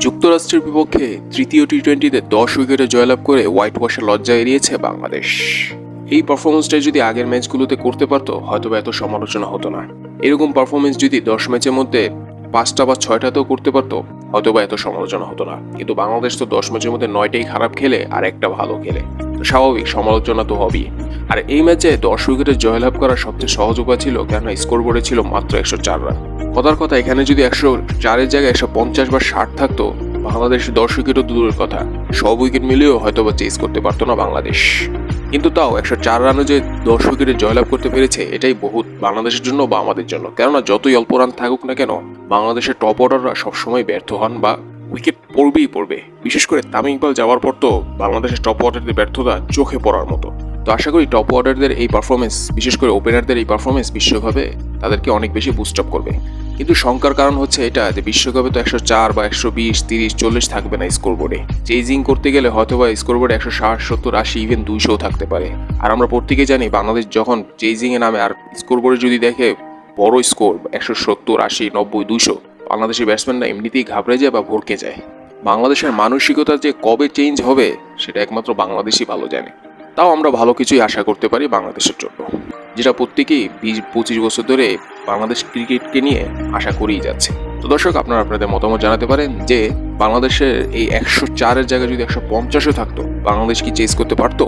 যুক্তরাষ্ট্রের বিপক্ষে তৃতীয় টি টোয়েন্টিতে দশ উইকেটে জয়লাভ করে হোয়াইট ওয়াশের লজ্জা এড়িয়েছে বাংলাদেশ। এই পারফরমেন্সটা যদি আগের ম্যাচগুলোতে করতে পারতো হয়তো এত সমালোচনা হতো না। এরকম পারফরমেন্স যদি দশ ম্যাচের মধ্যে পাঁচটা বা ছয়টাতেও করতে পারতো হয়তো বা এত সমালোচনা হতো না। কিন্তু বাংলাদেশ তো দশ ম্যাচের মধ্যে নয়টাই খারাপ খেলে আর একটা ভালো খেলে। স্বাভাবিক, সমালোচনা তো হবেই। আর এই ম্যাচে দশ উইকেটে জয়লাভ করার সবচেয়ে সহজ উপায় ছিল, কেননা স্কোর বোর্ডে ছিল মাত্র একশো চার রান। কথার কথা, এখানে যদি একশো চারের জায়গায় একশো পঞ্চাশ বা ষাট থাকতো, বাংলাদেশ দশ উইকেটও দূরের কথা। সব উইকেট মিলিয়েও হয়তো বা চেস করতে পারতো না বাংলাদেশ। কিন্তু তাও একশো চার রানে যে দশ উইকেটে জয়লাভ করতে পেরেছে, এটাই বহুত বাংলাদেশের জন্য বা আমাদের জন্য। কেননা যতই অল্প রান থাকুক না কেন, বাংলাদেশের টপ অর্ডাররা সবসময় ব্যর্থ হন বা উইকেট পড়বেই পড়বে। বিশেষ করে তামিম ইকবাল যাওয়ার পর তো বাংলাদেশের টপ অর্ডারদের ব্যর্থতা চোখে পড়ার মতো। তো আশা করি টপ অর্ডারদের এই পারফরমেন্স বিশেষ করে ওপেনারদের এই পারফরমেন্স বিশ্বকাপে তাদেরকে অনেক বেশি বুস্ট আপ করবে। কিন্তু শঙ্কার কারণ হচ্ছে এটা, যে বিশ্বকাপে তো একশো চার বা একশো বিশ, তিরিশ, চল্লিশ থাকবে না স্কোর বোর্ডে চেজিং করতে গেলে হয়তো বা স্কোর বোর্ডে একশো ষাট, সত্তর, আশি ইভেন দুইশো থাকতে পারে। আর আমরা প্রত্যেকে জানি, বাংলাদেশ যখন চেজিং এ নামে, আর স্কোর বোর্ডে যদি দেখে বড় স্কোর একশো সত্তর, আশি, নব্বই, দুইশো বাংলাদেশের ব্যাটসম্যানরা এমনিতেই ঘাবড়ে যায় বা ভরকে যায়। বাংলাদেশের মানসিকতা যে কবে চেঞ্জ হবে, সেটা একমাত্র বাংলাদেশই ভালো জানে। তাও আমরা ভালো কিছুই আশা করতে পারি বাংলাদেশের জন্য। যেটা প্রত্যেকেই বিশ, পঁচিশ বছর ধরে বাংলাদেশ ক্রিকেটকে নিয়ে আশা করেই যাচ্ছে। তো দর্শক, আপনারা আপনাদের মতামত জানাতে পারেন যে, বাংলাদেশের এই একশো চারের জায়গায় যদি একশো পঞ্চাশও থাকতো, বাংলাদেশ কি চেস করতে পারতো?